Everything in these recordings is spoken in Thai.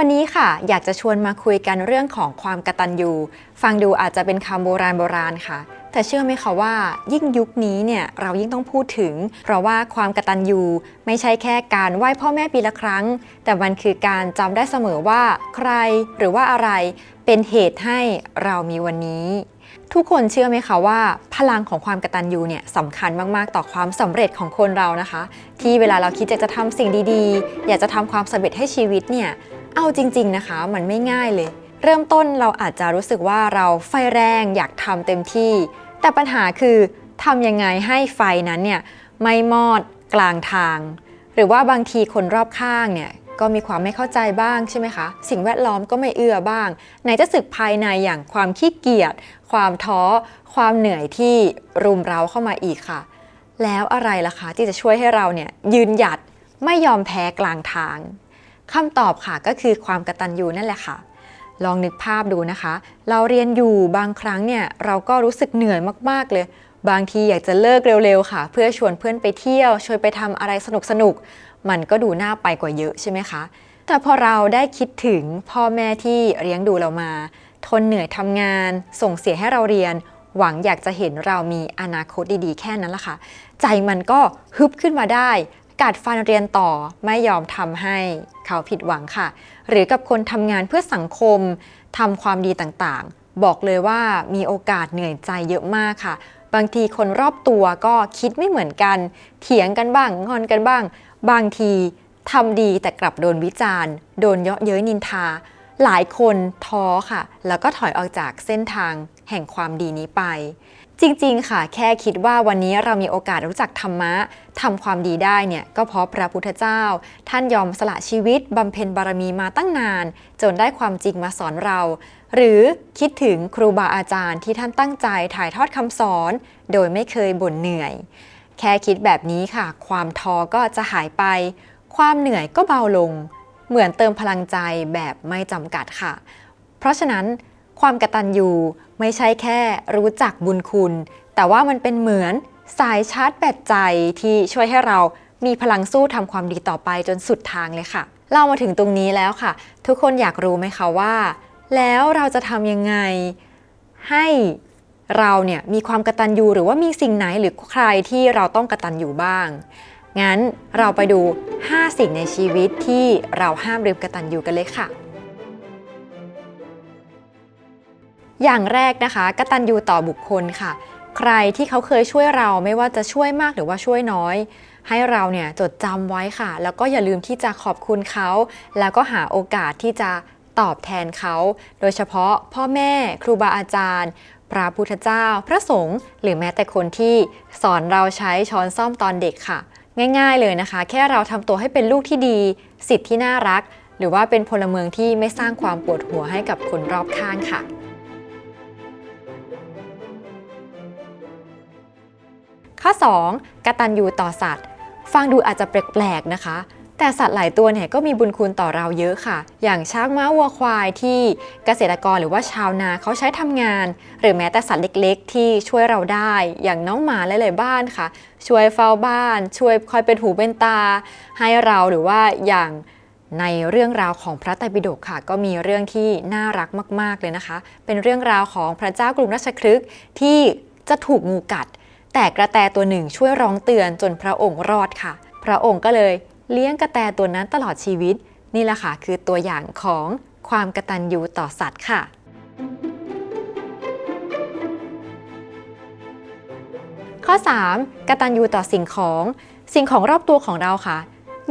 วันนี้ค่ะอยากจะชวนมาคุยกันเรื่องของความกตัญญูฟังดูอาจจะเป็นคำโบราณโบราณค่ะ แต่เชื่อไหมคะว่า ยิ่งยุคนี้เนี่ยเรายิ่งต้องพูดถึง เพราะว่าความกตัญญูไม่ใช่แค่การไหว้พ่อแม่ปีละครั้ง แต่มันคือการจำได้เสมอว่าใครหรือว่าอะไรเป็นเหตุให้เรามีวันนี้ทุกคนเชื่อไหมคะว่า พลังของความกตัญญูเนี่ยสำคัญมาก ๆ ต่อความสำเร็จของคนเรานะคะ ที่เวลาเราคิดอยากจะทำสิ่งดีๆ อยากจะทำความสำเร็จให้ชีวิตเนี่ย เอาจริง ๆนะคะ มันไม่ง่ายเลย เริ่มต้นเราอาจจะรู้สึกว่าเราไฟแรงอยากทำเต็มที่ แต่ปัญหาคือทำยังไงให้ไฟนั้นเนี่ยไม่มอดกลางทาง หรือว่าบางทีคนรอบข้างเนี่ยก็มีความไม่เข้าใจบ้างใช่ไหมคะ สิ่งแวดล้อมก็ไม่เอื้อบ้าง ไหนจะสึกภายในอย่างความขี้เกียจ ความท้อ ความเหนื่อยที่รุมเร้าเข้ามาอีกค่ะ แล้วอะไรล่ะคะที่จะช่วยให้เราเนี่ยยืนหยัดไม่ยอมแพ้กลางทาง คำตอบค่ะก็คือความกระตัญญูนั่นแหละค่ะ ลองนึกภาพดูนะคะ เราเรียนอยู่บางครั้งเนี่ยเราก็รู้สึกเหนื่อยมากๆเลย บางทีอยากจะเลิกเร็วๆค่ะ เพื่อชวนเพื่อนไปเที่ยวชวนไปทำอะไรสนุกๆมันก็ดูน่าไปกว่าเยอะใช่ไหมคะแต่พอเราได้คิดถึงพ่อแม่ที่เลี้ยงดูเรามา ทนเหนื่อยทำงาน ส่งเสียให้เราเรียน หวังอยากจะเห็นเรามีอนาคตดีๆ แค่นั้นละค่ะ ใจมันก็ฮึบขึ้นมาได้ กัดฟันเรียนต่อไม่ยอมทำให้เขาผิดหวังค่ะ หรือกับคนทำงานเพื่อสังคมทำความดีต่างๆ บอกเลยว่ามีโอกาสเหนื่อยใจเยอะมากค่ะ บางทีคนรอบตัวก็คิดไม่เหมือนกัน เถียงกันบ้างงอนกันบ้าง บางทีทำดีแต่กลับโดนวิจารณ์ โดนเยาะเย้ยนินทา หลายคนท้อค่ะ แล้วก็ถอยออกจากเส้นทางแห่งความดีนี้ไป จริงๆ ค่ะ แค่คิดว่าวันนี้เรามีโอกาสรู้จักธรรมะทำความดีได้เนี่ยก็เพราะพระพุทธเจ้า ท่านยอมสละชีวิตบำเพ็ญบารมีมาตั้งนาน จนได้ความจริงมาสอนเรา หรือคิดถึงครูบาอาจารย์ที่ท่านตั้งใจถ่ายทอดคำสอน โดยไม่เคยบ่นเหนื่อย แค่คิดแบบนี้ค่ะ ความท้อก็จะหายไป ความเหนื่อยก็เบาลง เหมือนเติมพลังใจแบบไม่จำกัดค่ะ เพราะฉะนั้นความกตัญญูไม่ใช่แค่รู้จักบุญคุณ แต่ว่ามันเป็นเหมือนสายชาร์จแบตใจที่ช่วยให้เรามีพลังสู้ทำความดีต่อไปจนสุดทางเลยค่ะ เรามาถึงตรงนี้แล้วค่ะ ทุกคนอยากรู้ไหมคะว่า แล้วเราจะทำยังไง ให้เราเนี่ยมีความกตัญญูหรือว่ามีสิ่งไหนหรือใครที่เราต้องกตัญญูบ้าง งั้นเราไปดู 5 สิ่งในชีวิตที่เราห้ามลืมกตัญญูกันเลยค่ะ อย่างแรกนะคะกตัญญูต่อบุคคลค่ะ ใครที่เขาเคยช่วยเราไม่ว่าจะช่วยมากหรือว่าช่วยน้อย ให้เราเนี่ยจดจำไว้ค่ะ แล้วก็อย่าลืมที่จะขอบคุณเขา แล้วก็หาโอกาสที่จะตอบแทนเขา โดยเฉพาะพ่อแม่ครูบาอาจารย์ พระพุทธเจ้า พระสงฆ์หรือแม้แต่คนที่สอนเราใช้ช้อนซ่อมตอนเด็กค่ะ ง่าย ๆเลยนะคะ แค่เราทำตัวให้เป็นลูกที่ดี สิทธิ์ที่น่ารัก หรือว่าเป็นพลเมืองที่ไม่สร้างความปวดหัวให้กับคนรอบข้างค่ะ ข้อ 2. กตัญญูต่อสัตว์ ฟังดูอาจจะแปลกๆนะคะ แต่สัตว์หลายตัวเนี่ยก็มีบุญคุณต่อเราเยอะค่ะ อย่างช้างม้าวัวควายที่เกษตรกรหรือว่าชาวนาเขาใช้ทำงาน หรือแม้แต่สัตว์เล็กๆ ที่ช่วยเราได้ อย่างน้องหมาหลายๆบ้านค่ะ ช่วยเฝ้าบ้าน ช่วยคอยเป็นหูเป็นตา ให้เราหรือว่าอย่างในเรื่องราวของพระไตรปิฎกค่ะ ก็มีเรื่องที่น่ารักมาก ๆเลยนะคะ เป็นเรื่องราวของพระเจ้ากรุงราชคฤห์ที่จะถูกงูกัด แต่กระแตตัวหนึ่งช่วยร้องเตือนจนพระองค์รอดค่ะ พระองค์ก็เลย เลี้ยงกระแตตัวนั้นตลอดชีวิต นี่แหละค่ะคือตัวอย่างของความกระตัญญูต่อสัตว์ค่ะ ข้อ 3. กระตัญญูต่อสิ่งของ สิ่งของรอบตัวของเราค่ะ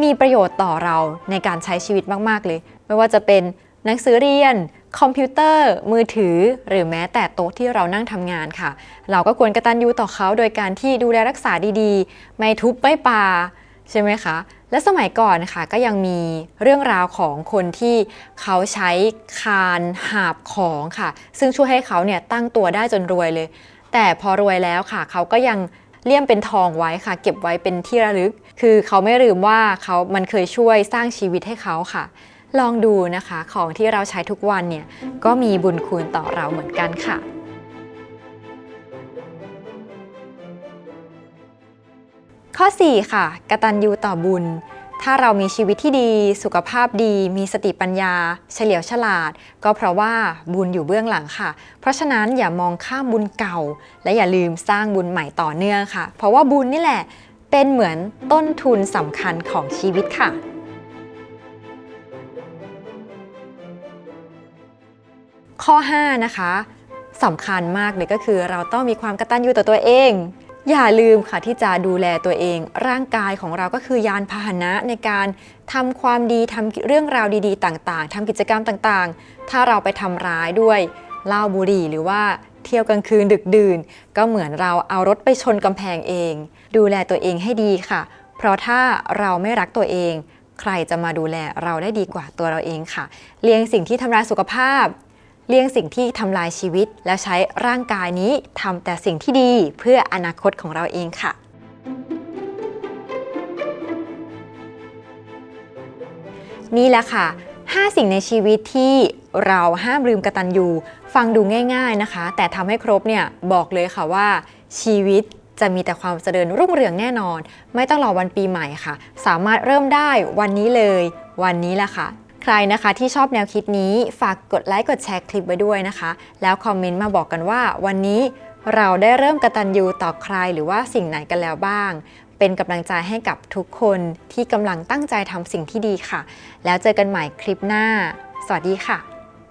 มีประโยชน์ต่อเราในการใช้ชีวิตมาก ๆ เลย ไม่ว่าจะเป็นหนังสือเรียน คอมพิวเตอร์ มือถือ หรือแม้แต่โต๊ะที่เรานั่งทำงานค่ะ เราก็ควรกระตัญญูต่อเขาโดยการที่ดูแลรักษาดีๆ ไม่ทุบไม่ปา ใช่ไหมคะ และสมัยก่อนนะคะก็ยังมีเรื่องราวของคนที่เขาใช้คานหาบของค่ะ ซึ่งช่วยให้เขาเนี่ยตั้งตัวได้จนรวยเลย แต่พอรวยแล้วค่ะ เขาก็ยังเลี่ยมเป็นทองไว้ค่ะ เก็บไว้เป็นที่ระลึก คือเขาไม่ลืมว่าเขามันเคยช่วยสร้างชีวิตให้เขาค่ะ ลองดูนะคะของที่เราใช้ทุกวันเนี่ยก็มีบุญคุณต่อเราเหมือนกันค่ะ ข้อ 4 ค่ะ กตัญญูต่อบุญ ถ้าเรามีชีวิตที่ดี สุขภาพดี มีสติปัญญา เฉลียวฉลาด ก็เพราะว่าบุญอยู่เบื้องหลังค่ะ เพราะฉะนั้นอย่ามองข้ามบุญเก่า และอย่าลืมสร้างบุญใหม่ต่อเนื่องค่ะ เพราะว่าบุญนี่แหละเป็นเหมือนต้นทุนสำคัญของชีวิตค่ะข้อ 5 นะคะสำคัญมากเลยก็คือเราต้องมีความกตัญญูต่อตัวเอง อย่าลืมค่ะที่จะดูแลตัวเอง ร่างกายของเราก็คือยานพาหนะในการทำความดีทำเรื่องราวดีๆ ต่างๆทำกิจกรรมต่างๆ ถ้าเราไปทำร้ายด้วยเหล้าบุหรี่หรือว่าเที่ยวกลางคืนดึกดื่น ก็เหมือนเราเอารถไปชนกำแพงเอง ดูแลตัวเองให้ดีค่ะ เพราะถ้าเราไม่รักตัวเอง ใครจะมาดูแลเราได้ดีกว่าตัวเราเองค่ะ เลี่ยงสิ่งที่ทำร้ายสุขภาพ เลี่ยงสิ่งที่ทำลายชีวิต แล้วใช้ร่างกายนี้ทำแต่สิ่งที่ดีเพื่ออนาคตของเราเองค่ะ นี่แหละค่ะ 5 สิ่งในชีวิตที่เราห้ามลืมกตัญญูฟังดูง่าย ๆนะคะ แต่ทำให้ครบเนี่ยบอกเลยค่ะว่า ชีวิตจะมีแต่ความเจริญรุ่งเรืองแน่นอน ไม่ต้องรอวันปีใหม่ค่ะ สามารถเริ่มได้วันนี้เลย วันนี้แหละค่ะ ครนะคะที่ชอบแนวคิดนี้ฝากกดไลค์กดแชร์คลิปไว้ด้วยนะคะ แล้วคอมเมนต์มาบอกกันว่า วันนี้เราได้เริ่มกระตันยูต่อใครหรือว่าสิ่งไหนกันแล้วบ้าง เป็นกำลังใจให้กับทุกคนที่กำลังตั้งใจทำสิ่งที่ดีค่ะ แล้วเจอกันใหม่คลิปหน้า สวัสดีค่ะ